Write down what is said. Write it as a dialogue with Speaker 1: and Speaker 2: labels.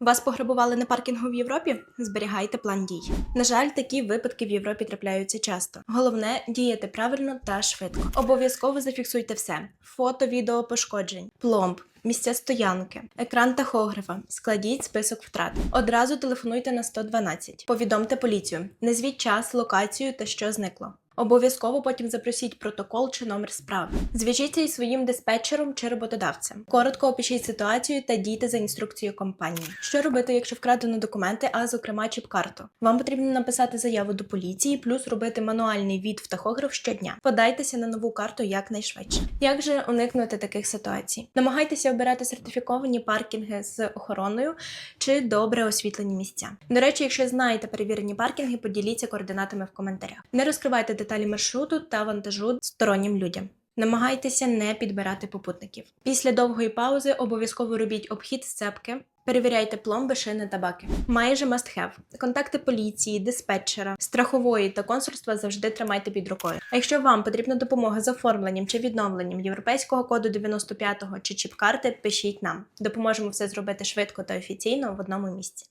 Speaker 1: Вас пограбували на паркінгу в Європі? Зберігайте план дій. На жаль, такі випадки в Європі трапляються часто. Головне діяти правильно та швидко. Обов'язково зафіксуйте все: фото, відео пошкоджень, пломб. Місця стоянки, екран тахографа, складіть список втрат. Одразу телефонуйте на 112. Повідомте поліцію. Назвіть час, локацію та що зникло. Обов'язково потім запросіть протокол чи номер справи. Зв'яжіться із своїм диспетчером чи роботодавцем. Коротко опишіть ситуацію та дійте за інструкцією компанії. Що робити, якщо вкрадено документи, а зокрема чіп-карту? Вам потрібно написати заяву до поліції, плюс робити мануальний від в тахограф щодня. Подайтеся на нову карту якнайшвидше. Як же уникнути таких ситуацій? Намагайтеся обирати сертифіковані паркінги з охороною чи добре освітлені місця. До речі, якщо знаєте перевірені паркінги, поділіться координатами в коментарях. Не розкривайте деталі маршруту та вантажу стороннім людям. Намагайтеся не підбирати попутників. Після довгої паузи обов'язково робіть обхід сцепки. Перевіряйте пломби, шини та баки. Майже must have. Контакти поліції, диспетчера, страхової та консульства завжди тримайте під рукою. А якщо вам потрібна допомога з оформленням чи відновленням європейського коду 95-го чи чіп-карти, пишіть нам. Допоможемо все зробити швидко та офіційно в одному місці.